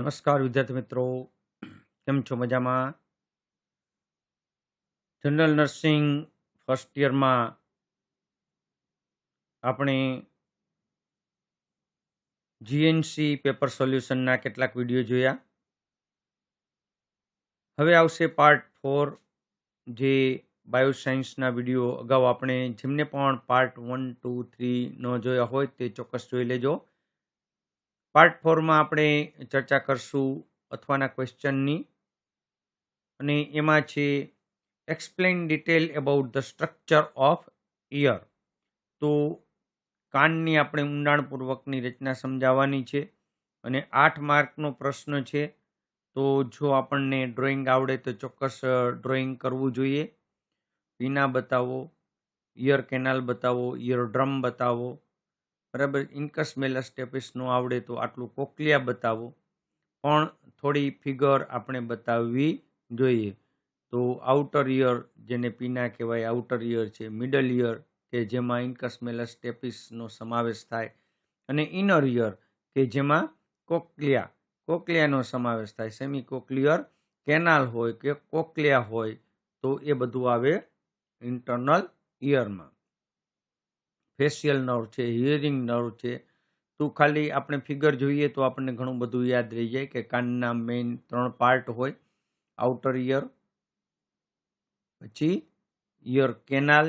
નમસ્કાર વિદ્યાર્થી મિત્રો. કેમ છો મજામાં? જનરલ નર્સિંગ ફર્સ્ટ યરમાં આપણે જીએનસી પેપર સોલ્યુશનના કેટલાક વીડિયો જોયા. હવે આવશે પાર્ટ ફોર જે બાયોસાયન્સના વીડિયો અગાઉ આપણે જેમને પણ પાર્ટ વન ટુ થ્રી ન જોયા હોય તે ચોક્કસ જોઈ લેજો. પાર્ટ ફોરમાં આપણે ચર્ચા કરશું અથવાના ક્વેશ્ચનની અને એમાં છે explain detail about the structure of ear તો કાનની આપણે ઊંડાણપૂર્વકની રચના સમજાવવાની છે. અને આઠ માર્કનો પ્રશ્ન છે, તો જો આપણને ડ્રોઈંગ આવડે તો ચોક્કસ ડ્રોઈંગ કરવું જોઈએ. પીના બતાવો ઇયર કેનાલ બતાવો ઇયર ડ્રમ બતાવો. બરાબર? ઇન્કસ મેલસ ન આવડે તો આટલું કોકલિયા બતાવો. પણ થોડી ફિગર આપણે બતાવવી જોઈએ. તો આઉટર ઇયર જેને પીના કહેવાય, આઉટર ઇયર છે, મિડલ ઇયર કે જેમાં ઇન્કસ મેલસ ટેપિસનો સમાવેશ થાય, અને ઇનર ઇયર કે જેમાં કોકલિયા, કોકલિયાનો સમાવેશ થાય સેમી કોકલિયર કેનાલ હોય કે કોકલિયા હોય, તો એ બધું આવે ઇન્ટરનલ ઇયરમાં ફેશિયલ નર્વ છે હિયરિંગ નર્વ છે, તો ખાલી આપણે ફિગર જોઈએ તો આપણને ઘણું બધું યાદ રહી જાય કે કાનના મેઇન ત્રણ પાર્ટ હોય આઉટર ઇયર પછી ઇયર કેનાલ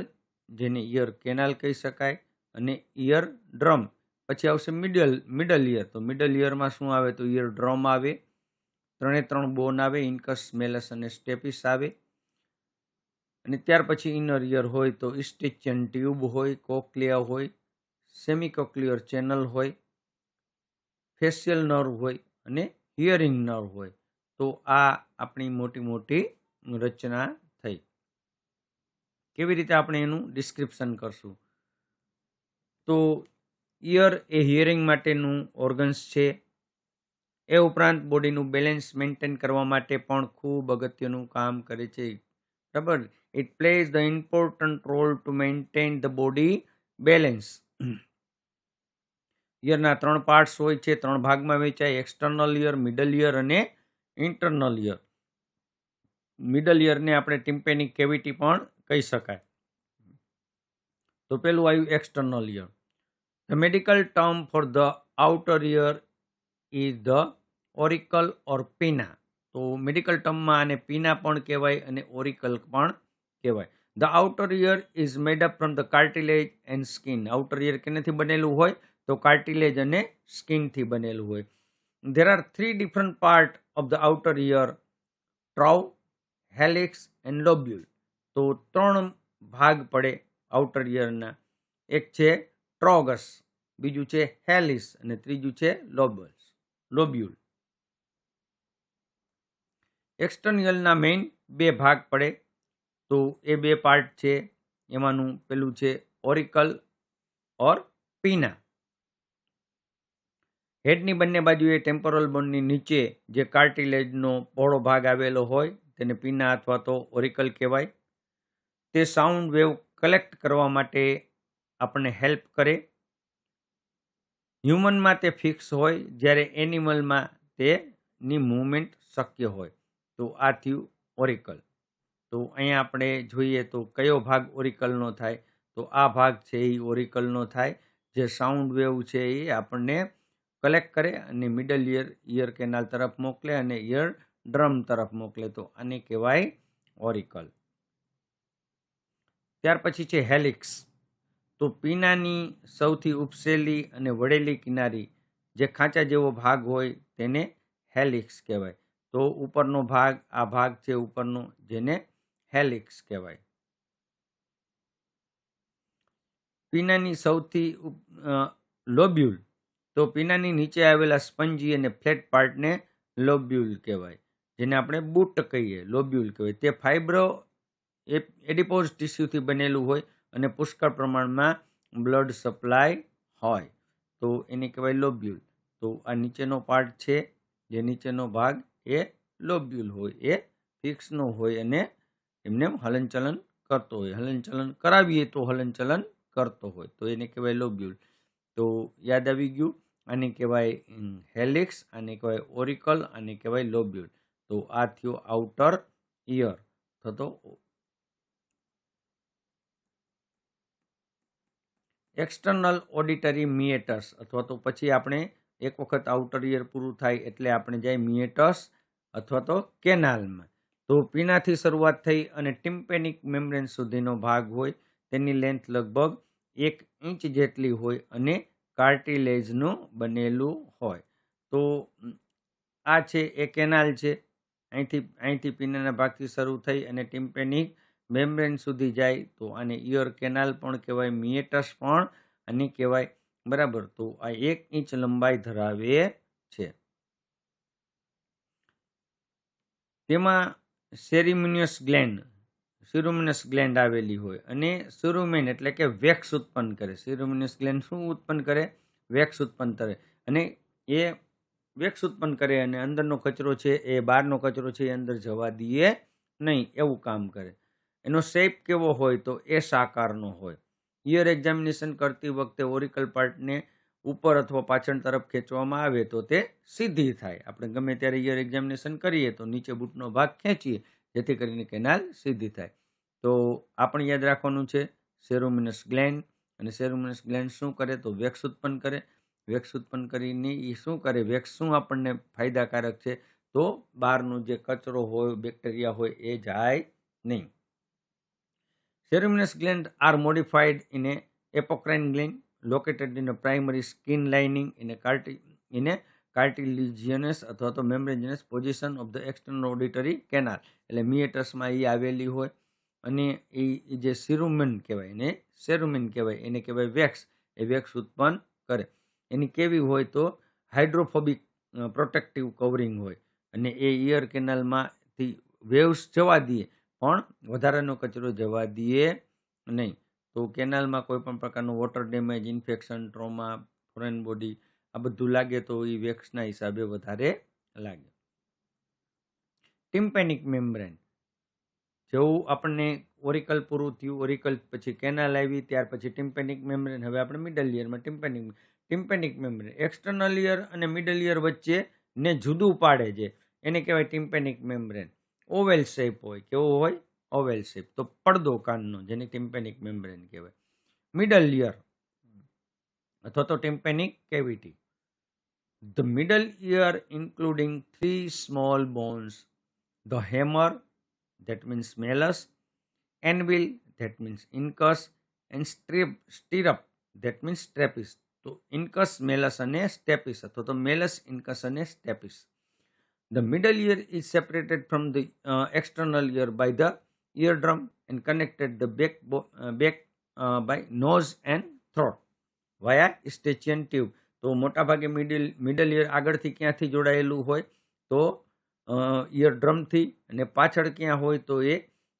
જેને ઇયર કેનાલ કહી શકાય, અને ઇયર ડ્રમ પછી આવશે મિડલ મિડલ ઇયર તો મિડલ ઇયરમાં શું આવે? તો ઇયર ડ્રમ આવે, ત્રણે ત્રણ બોન આવે ઇન્કસ મેલસ અને સ્ટેપિસ આવે. અને ત્યાર પછી ઇનર ઇયર હોય તો ઇસ્ટિચિયન ટ્યુબ હોય કોકલિયા હોય સેમિકોક્લિયર ચેનલ હોય ફેશિયલ નર્વ હોય અને હિયરિંગ નર્વ હોય. તો આ આપણી મોટી મોટી રચના થઈ. કેવી રીતે આપણે એનું ડિસ્ક્રિપ્શન કરશું? તો ઇયર એ હિયરિંગ માટેનું ઓર્ગન્સ છે. એ ઉપરાંત બોડીનું બેલેન્સ મેન્ટેન કરવા માટે પણ ખૂબ અગત્યનું કામ કરે છે. બરાબર? It plays the important role to maintain the body balance યરના ત્રણ પાર્ટ્સ હોય છે. ત્રણ ભાગમાં વેચાય એક્સટર્નલ યર મિડલ યર અને ઇન્ટરનલ યર મિડલ યરને આપણે ટિમ્પેનિક કેવિટી પણ કહી શકાય. તો પેલું આવ્યું external ear the medical term for the outer ear is the auricle or pinna તો મેડિકલ ટર્મમાં આને પીના પણ કહેવાય અને ઓરિકલ પણ કહેવાય. The outer ear is made up from the cartilage and skin outer ear કેનેથી બનેલું હોય? તો કાર્ટિલેજ અને સ્કિનથી બનેલું હોય. There are three different part of the outer ear ટ્રાઉ helix and lobule તો ત્રણ ભાગ પડે આઉટર ઇયરના એક છે ટ્રોગસ બીજું છે હેલિસ અને ત્રીજું છે લોબલ્સ લોબ્યુલ એક્સટર્નિયલના મેઇન બે ભાગ પડે. તો એ બે પાર્ટ છે, એમાંનું પેલું છે ઓરિકલ ઓર પીના હેડની બંને બાજુએ ટેમ્પોરલ બોનની નીચે જે કાર્ટિલેજનો પહોળો ભાગ આવેલો હોય, તેને પીના અથવા તો ઓરિકલ કહેવાય. તે સાઉન્ડ વેવ કલેક્ટ કરવા માટે આપણને હેલ્પ કરે. હ્યુમનમાં તે ફિક્સ હોય, જ્યારે એનિમલમાં તેની મૂવમેન્ટ શક્ય હોય. તો આ થયું ઓરિકલ તો અહીંયા આપણે જોઈએ તો કયો ભાગ ઓરિકલનો થાય? તો આ ભાગ છે એ ઓરિકલનો થાય. જે સાઉન્ડ વેવ છે એ આપણને કલેક્ટ કરે અને મિડલ ઇયર ઇયર કેનાલ તરફ મોકલે અને ઇયર ડ્રમ તરફ મોકલે. તો આને કહેવાય ઓરિકલ. ત્યાર પછી છે હેલિક્સ તો પીનાની સૌથી ઉપસેલી અને વળેલી કિનારી જે ખાંચા જેવો ભાગ હોય તેને હેલિક્સ કહેવાય. તો ઉપરનો ભાગ, આ ભાગ છે ઉપરનો, જેને હેલિક્સ કહેવાય. પીનાની સૌથી લોબ્યુલ. તો પીનાની નીચે આવેલા સ્પંજી અને ફ્લેટ પાર્ટને લોબ્યુલ કહેવાય, જેને આપણે બુટ કહીએ, લોબ્યુલ કહેવાય. તે ફાઇબ્રો એડિપોઝ ટીસ્યુથી બનેલું હોય અને પુષ્કળ પ્રમાણમાં બ્લડ સપ્લાય હોય. તો એને કહેવાય લોબ્યુલ. તો આ નીચેનો પાર્ટ છે, જે નીચેનો ભાગ એ લોબ્યુલ હોય, એ ફિક્સનો હોય અને એમને હલનચલન કરતો હોય. હલનચલન કરાવીએ તો હલનચલન કરતો હોય. તો એને કહેવાય લોબ્યુલ. તો યાદ આવી ગયું? આને કહેવાય હેલિક્સ આને કહેવાય ઓરિકલ આને કહેવાય લોબ્યુલ. તો આ થયો આઉટર ઇયર. થતો એક્સટર્નલ ઓડિટરી મિએટર્સ. અથવા તો પછી આપણે એક વખત આઉટર ઇયર પૂરું થાય એટલે આપણે જાય મિએટર્સ અથવા તો કેનાલમાં. તો પીણાથી શરૂઆત થઈ અને ટિમ્પેનિક મેમ્બ્રેન સુધીનો ભાગ હોય, તેની લેન્થ લગભગ એક ઇંચ જેટલી હોય અને કાર્ટિલેજનું બનેલું હોય. તો આ છે, એ કેનાલ છે. અહીંથી અહીંથી પીનાના ભાગથી શરૂ થઈ અને ટિમ્પેનિક મેમ્બ્રેન સુધી જાય, તો આને ઇયર કેનાલ પણ કહેવાય, મિએટસ પણ અને કહેવાય. બરાબર, તો આ એક ઇંચ લંબાઈ ધરાવે છે. તેમાં સેરિમિનિયસ ગ્લેન્ડ, સિરુમિનસ ગ્લેન્ડ આવેલી હોય અને સિરુમેન એટલે કે વેક્સ ઉત્પન્ન કરે. સિરુમિનસ ગ્લેન્ડ શું ઉત્પન્ન કરે? વેક્સ ઉત્પન્ન કરે. અને એ વેક્સ ઉત્પન્ન કરે અને અંદરનો કચરો છે, એ બહારનો કચરો છે, એ અંદર જવા દઈએ નહીં, એવું કામ કરે. એનો શેપ કેવો હોય તો એ સાકારનો હોય. યર એક્ઝામિનેશન કરતી વખતે ઓરિકલ પાર્ટને ઉપર અથવા પાછળ તરફ ખેંચવામાં આવે તો તે સીધી થાય. આપણે ગમે ત્યારે યર એક્ઝામિનેશન કરીએ તો નીચે બૂટનો ભાગ ખેંચીએ, જેથી કરીને કેનાલ સીધી થાય. તો આપણે યાદ રાખવાનું છે, સેરોમિનસ ગ્લેન્ડ, અને સેરોમિનસ ગ્લેન્ડ શું કરે તો વેક્સ ઉત્પન્ન કરે. વેક્સ ઉત્પન્ન કરીને એ શું કરે? વેક્સ શું આપણને ફાયદાકારક છે? તો બહારનો જે કચરો હોય, બેક્ટેરિયા હોય, એ જાય નહીં. Ceruminous gland are modified in apocrine gland. Located in a primary skin lining in a carti, in a cartilaginous અથવા તો membranous position of the external auditory canal એટલે મિએટર્સમાં એ આવેલી હોય. અને એ જે સિરુમેન કહેવાય એને સેરુમિન કહેવાય, એને કહેવાય વેક્સ. એ વેક્સ ઉત્પન્ન કરે. એની કેવી હોય તો હાઇડ્રોફોબિક પ્રોટેક્ટિવ કવરિંગ હોય. અને એ ઇયર કેનાલમાંથી વેવ્સ જવા દઈએ પણ વધારાનો કચરો જવા દઈએ નહીં. તો કેનાલમાં કોઈ પણ પ્રકારનું water damage, infection, trauma, foreign body આ બધું લાગે તો એ વેક્સના હિસાબે વધારે લાગે. Tympanic membrane. જેવું આપણને ઓરિકલ પૂરું થયું, ઓરિકલ પછી કેનાલ આવી, ત્યાર પછી ટિમ્પેનિક મેમ્બ્રેન, હવે આપણે middle યરમાં tympanic tympanic membrane. External ear અને મિડલ યર વચ્ચે ને જુદું પાડે છે. એને કહેવાય ટિમ્પેનિક મેમ્બ્રેન. ઓવેલ શેપ હોય, કેવો હોય? ઓવેલ શેપ, તો પડદો કાનનો જેને ટિમ્પેનિક મેમ્બ્રેન કહેવાય. મિડલ ઇયર અથવા તો tympanic cavity. The middle ear including three small bones. The hammer, that means malleus. Anvil, that means incus. And strip, stirrup, that means stapes. તો ઇન્કસ, મેલસ અને સ્ટેપિસ, અથવા તો મેલસ, ઇન્કસ અને stapes. The middle ear is separated from the external ear by the eardrum and connected the back, uh, back uh, by nose and throat. Via stachian tube. તો મોટાભાગે middle middle ear આગળથી ક્યાંથી જોડાયેલું હોય? તો ear ડ્રમથી અને પાછળ ક્યાં હોય? તો એ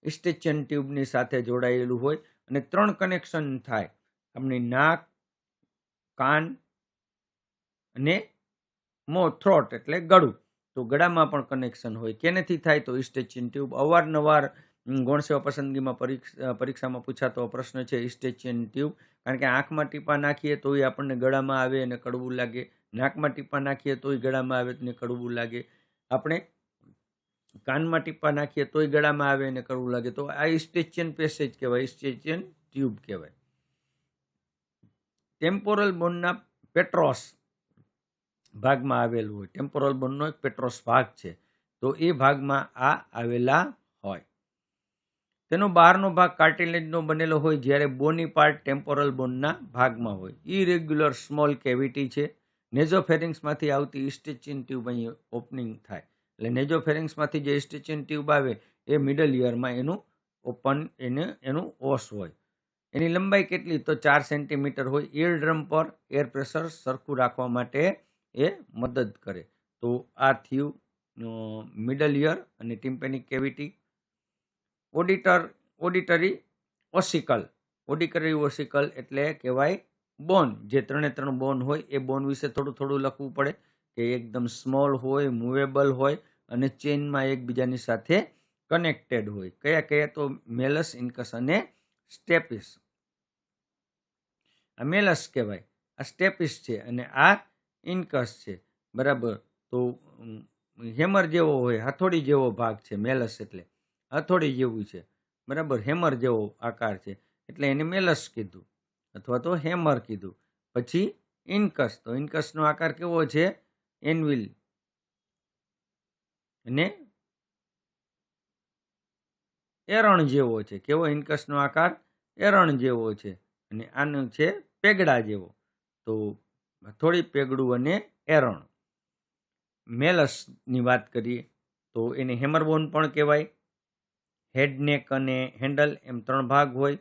સ્ટેચન ટ્યુબની સાથે જોડાયેલું હોય અને ત્રણ કનેક્શન થાય. આપણી નાક કાન અને મો થ્રોટ એટલે ગળું. તો ગળામાં પણ કનેક્શન હોય. કેનેથી થાય? તો ઇસ્ટેચિયન ટ્યુબ અવારનવાર ગૌણ સેવા પસંદગીમાં પરીક્ષા પરીક્ષામાં પૂછાતો પ્રશ્ન છે ઇસ્ટેચિયન ટ્યુબ કારણ કે આંખમાં ટીપા નાખીએ તોય આપણને ગળામાં આવે અને કડવું લાગે. નાકમાં ટીપા નાખીએ તોય ગળામાં આવે અને કડવું લાગે. આપણે કાનમાં ટીપા નાખીએ તોય ગળામાં આવે અને કડવું લાગે. તો આ ઇસ્ટેચિયન પેસેજ કહેવાય ઇસ્ટેચિયન ટ્યુબ કહેવાય. ટેમ્પોરલ બોનના પેટ્રોસ ભાગમાં આવેલું હોય. ટેમ્પોરલ બોનનો એક પેટ્રોસ ભાગ છે. તો એ ભાગમાં આ આવેલા હોય. તેનો બહારનો ભાગ કાર્ટિલેજનો બનેલો હોય જ્યારે બોની પાર્ટ ટેમ્પોરલ બોનના ભાગમાં હોય. ઇરેગ્યુલર સ્મોલ કેવિટી છે. નેઝોફેરિંગ્સમાંથી આવતી ઇસ્ટિચિન ટ્યુબ અહીં ઓપનિંગ થાય. એટલે નેઝોફેરિંગ્સમાંથી જે ઇસ્ટેચિયન ટ્યુબ આવે એ મિડલ ઇયરમાં એનું ઓપન એને, એનું ઓસ હોય. એની લંબાઈ કેટલી? તો ચાર સેન્ટીમીટર હોય. એર ડ્રમ પર એર પ્રેશર સરખું રાખવા માટે એ મદદ કરે. તો આ થયું મિડલ ઇયર અને tympanic cavity. Auditor auditory ossicle auditory ossicle એટલે કહેવાય બોન જે ત્રણે ત્રણ બોન હોય, એ બોન વિશે થોડું થોડું લખવું પડે કે એકદમ સ્મોલ હોય મૂવેબલ હોય અને ચેઇનમાં એકબીજાની સાથે કનેક્ટેડ હોય. કયા કયા? તો મેલસ, ઇન્કસ અને સ્ટેપિસ. આ મેલસ કહેવાય. આ સ્ટેપિસ છે અને આ ઇન્કસ છે. બરાબર? તો હેમર જેવો હોય, હથોડી જેવો ભાગ છે, મેલસ એટલે. હથોડી જેવું છે. બરાબર? હેમર જેવો આકાર છે. એટલે એને મેલસ કીધું. અથવા તો હેમર કીધું. પછી ઇન્કસ. તો ઇન્કસનો આકાર કેવો છે? એનવિલ. અને એરણ જેવો છે. કેવો? ઇન્કસનો આકાર એરણ જેવો છે. અને આનું છે પેગડા જેવો. તો થોડી પેગડું અને એરણ. મેલસની વાત કરીએ તો એને હેમરબોન પણ કહેવાય. હેડ નેક અને હેન્ડલ એમ ત્રણ ભાગ હોય.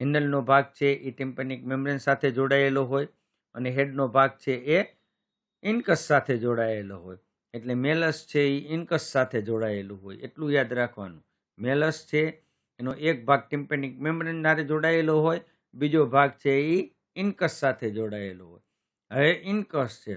હેન્ડલનો ભાગ છે એ ટેમ્પેનિક મેમ્બ્રેન સાથે જોડાયેલો હોય અને હેડનો ભાગ છે એ ઇન્કસ સાથે જોડાયેલો હોય. એટલે મેલસ છે એ ઇન્કસ સાથે જોડાયેલું હોય. એટલું યાદ રાખવાનું. મેલસ છે એનો એક ભાગ ટિમ્પેનિક મેમ્બ્રેન સાથે જોડાયેલો હોય, બીજો ભાગ છે એ ઇન્કસ સાથે જોડાયેલો હોય. હવે ઇન્કસ છે.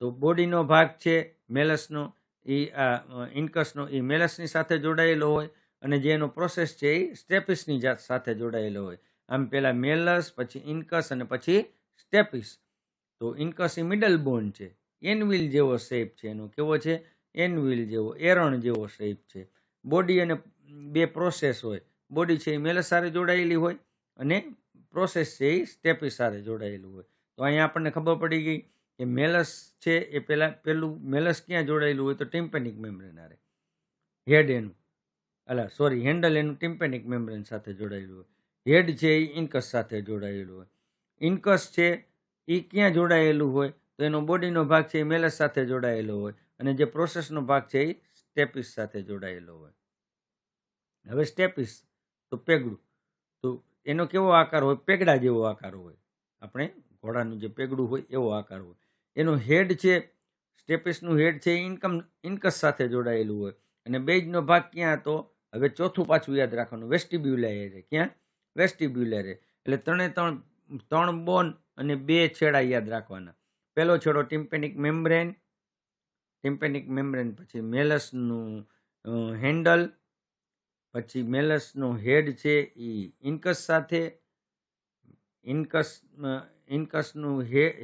તો બોડીનો ભાગ છે, મેલસનો. એ આ ઇન્કસનો એ મેલસની સાથે જોડાયેલો હોય અને જે એનો પ્રોસેસ છે એ સ્ટેપિસની જાત સાથે જોડાયેલો હોય. આમ પહેલાં મેલસ, પછી ઇન્કસ અને પછી સ્ટેપિસ. તો ઇન્કસ એ મિડલ બોન છે. એનવિલ જેવો શેપ છે, એનો કેવો છે? એનવિલ જેવો, એરણ જેવો શેપ છે. બોડી અને બે પ્રોસેસ હોય. બોડી છે એ મેલસ સાથે જોડાયેલી હોય અને પ્રોસેસ છે એ સ્ટેપિસ સાથે જોડાયેલું હોય. તો અહીંયા આપણને ખબર પડી ગઈ કે મેલસ છે એ પહેલાં પેલું મેલસ ક્યાં જોડાયેલું હોય તો ટિમ્પેનિક મેમ્બ્રેન આરે હેડ એનું. અલા, સોરી, હેન્ડલ એનું ટિમ્પેનિક મેમ્બ્રેન સાથે જોડાયેલું હોય. હેડ છે એ ઇન્કસ સાથે જોડાયેલું હોય. ઇન્કસ છે એ ક્યાં જોડાયેલું હોય તો એનો બોડીનો ભાગ છે એ મેલસ સાથે જોડાયેલો હોય અને જે પ્રોસેસનો ભાગ છે એ સ્ટેપિસ સાથે જોડાયેલો હોય. હવે સ્ટેપિસ તો પેગડું. તો એનો કેવો આકાર હોય? પેગડા જેવો આકાર હોય. આપણે ઘોડાનું જે પેગડું હોય એવો આકાર હોય. એનો હેડ છે, સ્ટેપિસનું હેડ છે ઇન્કમ, ઇન્કસ સાથે જોડાયેલું હોય. અને બેજનો ભાગ ક્યાં હતો? હવે ચોથું પાછું યાદ રાખવાનું. વેસ્ટિબ્યુલારે. ક્યાં? વેસ્ટિબ્યુલારે. એટલે ત્રણે ત્રણ ત્રણ બોન અને બે છેડા યાદ રાખવાના. પહેલો છેડો ટિમ્પેનિક મેમ્બ્રેન ટિમ્પેનિક મેમ્બ્રેન પછી મેલસનું હેન્ડલ, પછી મેલસનો હેડ છે એ ઇન્કસ સાથે. ઇન્કસ ઇન્કસનું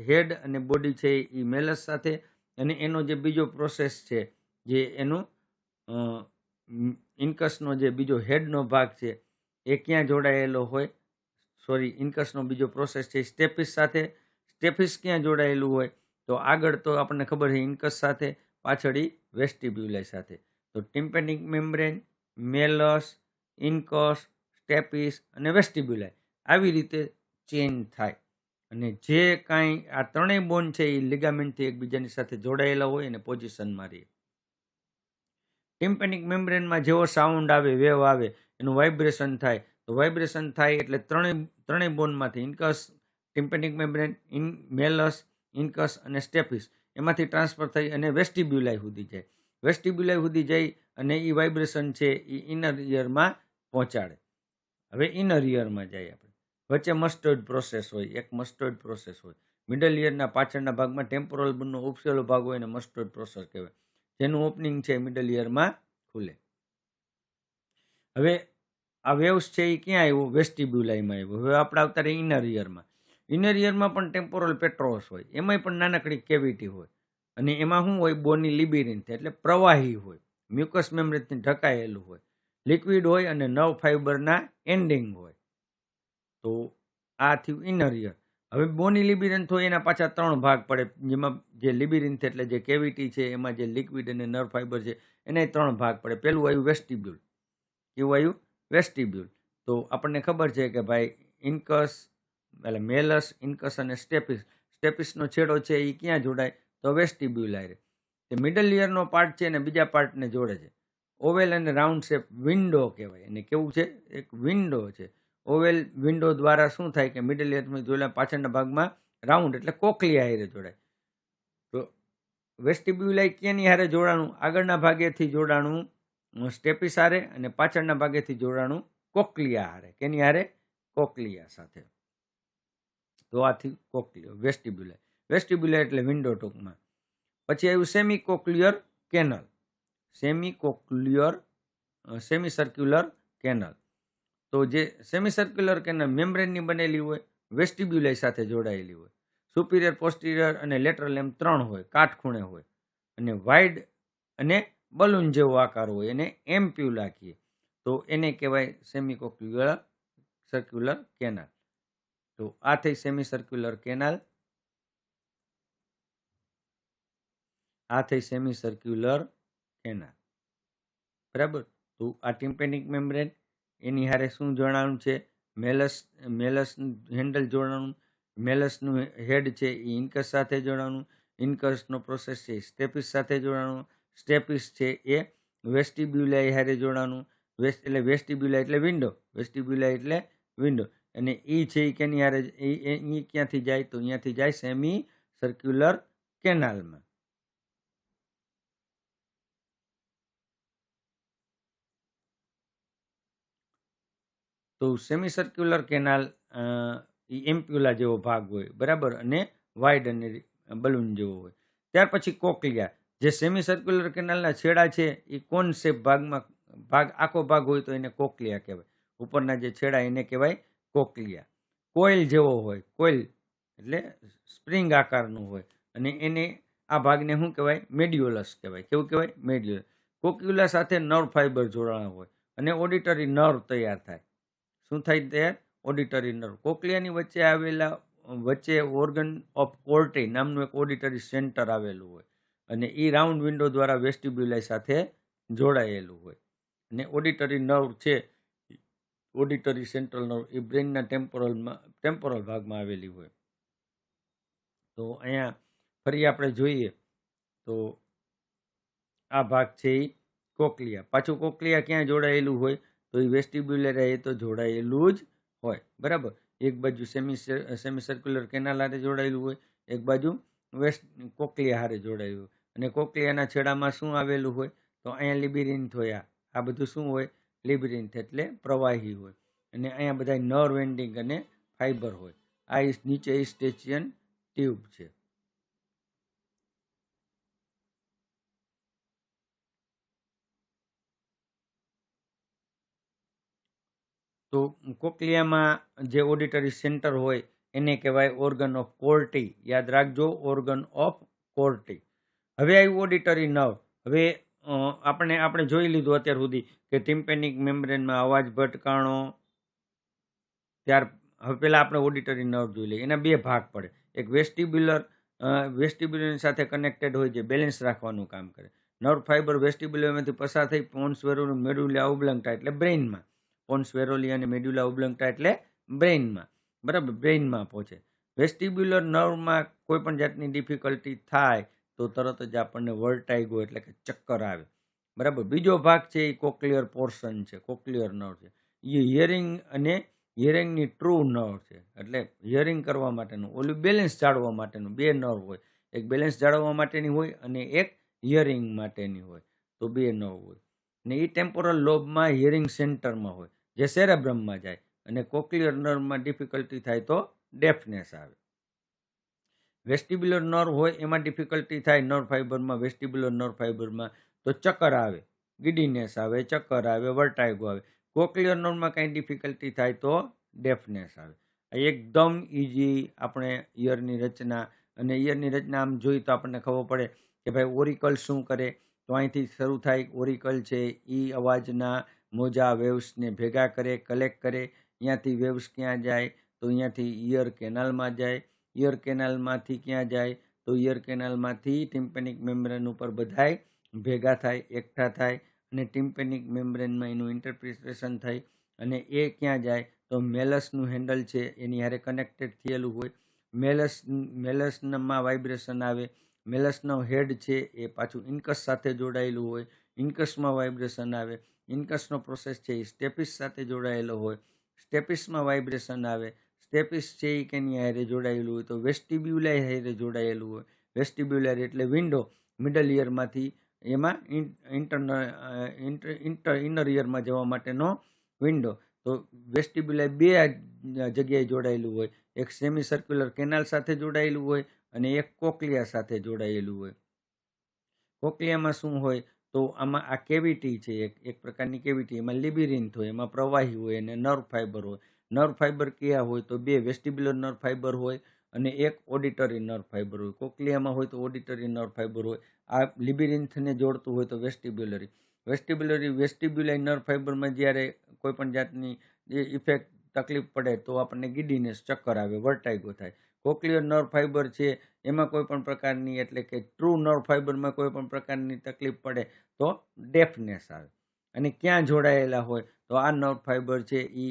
હેડ અને બોડી છે એ મેલસ સાથે અને એનો જે બીજો પ્રોસેસ છે, જે એનું ઇન્કસનો જે બીજો હેડનો ભાગ છે, એ ક્યાં જોડાયેલો હોય? સોરી, ઇન્કસનો બીજો પ્રોસેસ છે સ્ટેપિસ સાથે. સ્ટેપિસ ક્યાં જોડાયેલું હોય? તો આગળ તો આપણને ખબર છે ઇન્કસ સાથે, પાછળ વેસ્ટિબ્યુલે સાથે. તો ટિમ્પેનિક મેમ્બ્રેન, મેલસ, ઇન્કસ, સ્ટેપિસ અને વેસ્ટિબ્યુલાઈ આવી રીતે ચેન્જ થાય. અને જે કાંઈ આ ત્રણેય બોન છે એ લિગામેન્ટથી એકબીજાની સાથે જોડાયેલા હોય અને પોઝિશનમાં રહે. ટિમ્પેનિક મેમ્બ્રેનમાં જેવો સાઉન્ડ આવે, વેવ આવે, એનું વાઇબ્રેશન થાય, તો વાઇબ્રેશન થાય એટલે ત્રણેય ત્રણેય બોનમાંથી incus, tympanic membrane, in, malleus, incus અને સ્ટેપિસ એમાંથી ટ્રાન્સફર થઈ અને વેસ્ટિબ્યુલાઈ સુધી જાય. વેસ્ટિબ્યુલાઈ સુધી જઈ અને એ વાઇબ્રેશન છે એ ઇનર ઇયરમાં પહોંચાડે. હવે ઇનર ઇયરમાં જાય આપણે. વચ્ચે મસ્ટર્ડ પ્રોસેસ હોય, એક મસ્ટર્ડ પ્રોસેસ હોય. મિડલ ઇયરના પાછળના ભાગમાં ટેમ્પોરલ બનનો ઉપસેલો ભાગ હોય એને મસ્ટર્ડ પ્રોસેસ કહેવાય. જેનું ઓપનિંગ છે મિડલ ઇયરમાં ખુલે. હવે આ વેવ્સ છે એ ક્યાં આવ્યું? વેસ્ટિબ્યુલાઈમાં આવ્યું. હવે આપણે આવતા રહે ઇનર ઇયરમાં ઇનર ઇયરમાં પણ ટેમ્પોરલ પેટ્રોસ હોય. એમાંય પણ નાનકડી કેવિટી હોય. અને એમાં શું હોય? બોની લિબિરિન એટલે પ્રવાહી હોય. મ્યુકસ મેમ્બ્રેનથી ઢકાયેલું હોય. લિક્વિડ હોય અને નવ ફાઇબરના એન્ડિંગ હોય. તો આ થયું ઇનર ઇયર હવે બોની લિબિરન તો એના પાછા ત્રણ ભાગ પડે. જેમાં જે લિબિરિન એટલે જે કેવિટી છે, એમાં જે લિક્વિડ અને નર્વ ફાઇબર છે, એને ત્રણ ભાગ પડે. પેલું આવ્યું વેસ્ટિબ્યુલ કેવું આવ્યું? વેસ્ટિબ્યુલ તો આપણને ખબર છે કે ભાઈ ઇન્કસ એટલે મેલસ ઇન્કસ અને સ્ટેપિસ સ્ટેપિસનો છેડો છે એ ક્યાં જોડાય? તો વેસ્ટિબ્યુલ આરે તે મિડલ ઇયરનો પાર્ટ છે અને બીજા પાર્ટને જોડે છે. ઓવેલ અને રાઉન્ડ શેપ વિન્ડો કહેવાય. અને કેવું છે? એક વિન્ડો છે. ઓવેલ વિન્ડો દ્વારા શું થાય કે મિડલ એર્થમાં જોયેલા પાછળના ભાગમાં રાઉન્ડ એટલે કોકલી હારે જોડાય. તો વેસ્ટિબ્યુલાઈ ક્યાંની હારે જોડાણું? આગળના ભાગેથી જોડાણું સ્ટેપિસ હારે અને પાછળના ભાગેથી જોડાણું કોકલિયા હારે. કેની હારે? કોકલિયા સાથે. તો આથી કોકલિયો વેસ્ટિબ્યુલાઈ વેસ્ટિબ્યુલાઈ એટલે વિન્ડો ટૂંકમાં. પછી આવ્યું semi cochlear canal semi cochlear semi circular canal તો જે સેમી સર્ક્યુલર કેનલ મેમ્બ્રેનની બનેલી હોય વેસ્ટિબ્યુલાઈ સાથે જોડાયેલી હોય. સુપિરિયર પોસ્ટિરિયર અને લેટરલ એમ ત્રણ હોય, કાટખૂણે હોય. અને વાઇડ અને બલૂન જેવો આકાર હોય, એને એમ્પ્યુલા કહીએ તો એને કહેવાય સેમિકોક્યુલર સર્ક્યુલર કેનાલ તો આ થઈ સેમી સર્ક્યુલર કેનાલ આ થઈ સેમી સર્ક્યુલર કેનાલ બરાબર? તો આ ટિમ્પેનિક મેમ્બ્રેન એની હારે શું જોડાણું છે? મેલસ મેલસ હેન્ડલ જોડાણું, મેલસનું હેડ છે એ ઇન્કસ સાથે જોડાણું, ઇન્કસનો પ્રોસેસ છે સ્ટેપિસ સાથે જોડાણું, સ્ટેપિસ છે એ વેસ્ટિબ્યુલાઈ હારે જોડાણું, વેસ્ટ એટલે વેસ્ટિબ્યુલા એટલે વિન્ડો વેસ્ટિબ્યુલા એટલે વિન્ડો. અને એ છે એ કેની હારે એ ક્યાંથી જાય તો અહીંયાથી જાય સેમી સર્ક્યુલર કેનાલમાં. તો સેમી સર્ક્યુલર કેનાલ એ એમ્પ્યુલા જેવો ભાગ હોય, બરાબર? અને વાઇડ અને બલૂન જેવો હોય. ત્યાર પછી કોકલિયા. જે સેમી સર્ક્યુલર કેનાલના છેડા છે, એ કોન શેપ ભાગમાં? ભાગ, આખો ભાગ હોય તો એને કોકલિયા કહેવાય. ઉપરના જે છેડા એને કહેવાય કોકલિયા. કોઇલ જેવો હોય, કોઇલ એટલે સ્પ્રિંગ આકારનું હોય. અને એને આ ભાગને શું કહેવાય? મેડ્યુલસ કહેવાય. કેવું કહેવાય? મેડ્યુલસ કોક્યુલા સાથે નર્વ ફાઇબર જોડાણ હોય. અને ઓડિટરી નર્વ તૈયાર થાય. શું થાય તે ઓડિટરી નર્વ કોકલિયાની વચ્ચે આવેલા, વચ્ચે ઓર્ગન ઓફ કોર્ટે નામનું એક ઓડિટરી સેન્ટર આવેલું હોય અને એ રાઉન્ડ વિન્ડો દ્વારા વેસ્ટિબ્યુલાઈ સાથે જોડાયેલું હોય. અને ઓડિટરી નર્વ છે ઓડિટરી સેન્ટ્રલ નર્વ એ બ્રેનના ટેમ્પોરલમાં ટેમ્પોરલ ભાગમાં આવેલી હોય. તો અહીંયા ફરી આપણે જોઈએ, તો આ ભાગ છે એ કોકલિયા. પાછું કોકલિયા ક્યાં જોડાયેલું હોય? તો એ વેસ્ટિબ્યુલર એ તો જોડાયેલું જ હોય. બરાબર? એક બાજુ સેમી સેમી સર્ક્યુલર કેનાલ હારે જોડાયેલું હોય, એક બાજુ વેસ્ટ કોકલિયા હારે જોડાયેલું હોય. અને કોકલિયાના છેડામાં શું આવેલું હોય? તો અહીંયા લિબિરિન્થ હોય આ. બધું શું હોય? લિબિરિન્થ એટલે પ્રવાહી હોય. અને અહીંયા બધા નર્વ એન્ડિંગ અને ફાઈબર હોય. આ નીચે સ્ટેચિયન ટ્યુબ છે. તો કોકલિયામાં જે ઓડિટરી સેન્ટર હોય, એને કહેવાય ઓર્ગન ઓફ કોર્ટી યાદ રાખજો ઓર્ગન ઓફ કોર્ટી હવે આવ્યું ઓડિટરી નર્વ હવે આપણે આપણે જોઈ લીધું અત્યાર સુધી કે ટિમ્પેનિક મેમ્બ્રેનમાં અવાજ, ભટકાણો, ત્યાર, હવે પહેલાં આપણે ઓડિટરી નર્વ જોઈ લઈએ. એના બે ભાગ પડે. એક વેસ્ટિબ્યુલર વેસ્ટિબ્યુલરની સાથે કનેક્ટેડ હોય જે બેલેન્સ રાખવાનું કામ કરે. નર્વ ફાઇબર વેસ્ટિબ્યુલરમાંથી પસાર થઈ, પોન્સ વેરોનું મેડુલા ઉબલંગટા એટલે બ્રેઇનમાં પોન્સ વેરોલી અને મેડ્યુલા ઉબલંગટા એટલે બ્રેઇનમાં, બરાબર, બ્રેઇનમાં પહોંચે. વેસ્ટિબ્યુલર નર્વમાં કોઈ પણ જાતની ડિફિકલ્ટી થાય તો તરત જ આપણને વર્ટાઇગો એટલે કે ચક્કર આવે. બરાબર, બીજો ભાગ છે એ કોક્લિયર પોર્શન છે, કોક્લિયર નર્વ છે. એ હિયરિંગ અને હિયરિંગની ટ્રુ નર્વ છે. એટલે હિયરિંગ કરવા માટેનું, ઓલું બેલેન્સ જાળવવા માટેનું બે નર્વ હોય. એક બેલેન્સ જાળવવા માટેની હોય અને એક હિયરિંગ માટેની હોય. તો બે નર્વ હોય. ને એ ટેમ્પોરલ લોબમાં હિયરિંગ સેન્ટરમાં હોય. જે સેરેબ્રમમાં જાય અને કોકલિયર નર્વમાં ડિફિકલ્ટી થાય તો ડેફનેસ આવે. વેસ્ટિબ્યુલર નર્વ હોય એમાં ડિફિકલ્ટી થાય નર્વ ફાઇબરમાં વેસ્ટિબ્યુલર નર્વ ફાઇબરમાં તો ચક્કર આવે ગીડીનેસ આવે, ચક્કર આવે વર્ટાઇગો આવે. કોકલિયર નર્વમાં કંઈ ડિફિકલ્ટી થાય તો ડેફનેસ આવે. એકદમ ઇઝી આપણે ઈયરની રચના અને ઈયરની રચના આમ જોઈ તો આપણને ખબર પડે કે ભાઈ ઓરિકલ શું કરે? તો અહીંથી શરૂ થાય ઓરિકલ છે એ અવાજના મોજા વેવ્સને ભેગા કરે કલેક્ટ કરે. અહીંયાથી વેવ્સ ક્યાં જાય? તો અહીંયાથી ઇયર કેનાલમાં જાય. ઇયર કેનાલમાંથી ક્યાં જાય? તો ઇયર કેનાલમાંથી ટિમ્પેનિક મેમ્બ્રેન ઉપર બધાય ભેગા થાય, એકઠા થાય અને ટિમ્પેનિક મેમ્બ્રેનમાં એનું ઇન્ટરપ્રિટેશન થાય. અને એ ક્યાં જાય? તો મેલસનું હેન્ડલ છે, એની હારે કનેક્ટેડ થયેલું હોય. મેલસ મેલસમાં વાઇબ્રેશન આવે. મેલસનો હેડ છે, એ પાછું ઇન્કસ સાથે જોડાયેલું હોય. ઇન્કસમાં વાઇબ્રેશન આવે. ઇન્કસનો પ્રોસેસ છે એ સ્ટેપિસ સાથે જોડાયેલો હોય, સ્ટેપિસમાં વાઇબ્રેશન આવે, સ્ટેપિસ છે એ કેની હારે જોડાયેલું હોય તો વેસ્ટિબ્યુલાઈ હારે જોડાયેલું હોય. વેસ્ટિબ્યુલર એટલે વિન્ડો મિડલ ઇયરમાંથી એમાં ઇન્ટરનલ ઇન્ટર ઇનર ઇયરમાં જવા માટેનો વિન્ડો. તો વેસ્ટિબ્યુલાઈ બે જગ્યાએ જોડાયેલું હોય. એક સેમી સર્ક્યુલર કેનાલ સાથે જોડાયેલું હોય અને એક કોકલિયા સાથે જોડાયેલું હોય. કોકલિયામાં શું હોય? તો આમાં આ કેવિટી છે, એક એક પ્રકારની કેવિટી. એમાં લિબિરિન્થ હોય, એમાં પ્રવાહી હોય અને નર્વ ફાઇબર હોય. નર્વ ફાઇબર કયા હોય તો બે વેસ્ટિબ્યુલર નર્વ ફાઇબર હોય અને એક ઓડિટરી નર્વ ફાઇબર હોય. કોકલિયામાં હોય તો ઓડિટરી નર્વ ફાઇબર હોય. આ લિબિરિન્થને જોડતું હોય તો વેસ્ટિબ્યુલરી. વેસ્ટિબ્યુલરી, વેસ્ટિબ્યુલાઈ નર્વ ફાઇબરમાં જ્યારે કોઈપણ જાતની ઇફેક્ટ તકલીફ પડે તો આપણને ગીડીનેસ ચક્કર આવે વર્ટાઈગો થાય. કોકલિયર નર્વ ફાઇબર છે, એમાં કોઈ પણ પ્રકારની, એટલે કે ટ્રુ નર્વ ફાઇબરમાં કોઈ પણ પ્રકારની તકલીફ પડે તો ડેફનેસ આવે. અને ક્યાં જોડાયેલા હોય, તો આ નર્વ ફાઇબર છે એ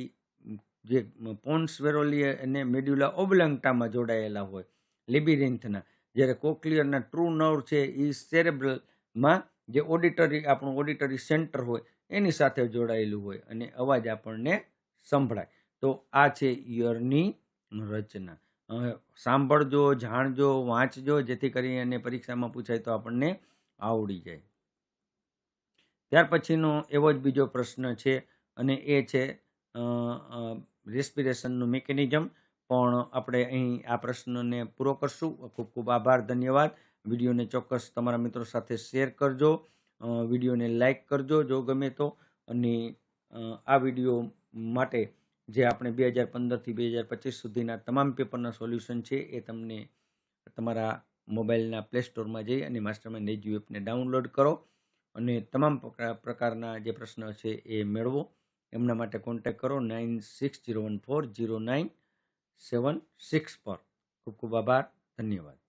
જે પોન્સ વેરોલી અને મેડ્યુલા ઓબલંગટામાં જોડાયેલા હોય લિબિરિન્થના જ્યારે કોકલિયરના ટ્રુ નર્વ છે એ સેરેબ્રલમાં જે ઓડિટરી આપણું ઓડિટરી સેન્ટર હોય, એની સાથે જોડાયેલું હોય અને અવાજ આપણને સંભળાય. તો આ છે ઈયરની રચના. સાંભળજો, જાણજો, વાંચજો, જેથી કરી અને પરીક્ષામાં પૂછાય તો આપણને આવડી જાય. ત્યાર પછીનો એવો જ બીજો પ્રશ્ન છે અને એ છે રેસ્પિરેશનનું મિકેનિઝમ. પણ આપણે અહીં આ પ્રશ્નને પૂરો કરશું. ખૂબ ખૂબ આભાર, ધન્યવાદ. વિડીયોને ચોક્કસ તમારા મિત્રો સાથે શેર કરજો. વિડીયોને લાઈક કરજો જો ગમે તો. અને આ વીડિયો માટે જે આપણે બે હજાર પંદરથી બે હજાર પચીસ સુધીના તમામ પેપરના સોલ્યુશન છે, એ તમને તમારા મોબાઈલના પ્લે સ્ટોરમાં જઈ અને માસ્ટરમાઇન્ડ એજ્યુ એપને ડાઉનલોડ કરો અને તમામ પ્રકારના જે પ્રશ્ન છે, એ મેળવો. એમના માટે કોન્ટેક્ટ કરો nine six zero one four zero nine seven six પર. ખૂબ ખૂબ આભાર. ધન્યવાદ.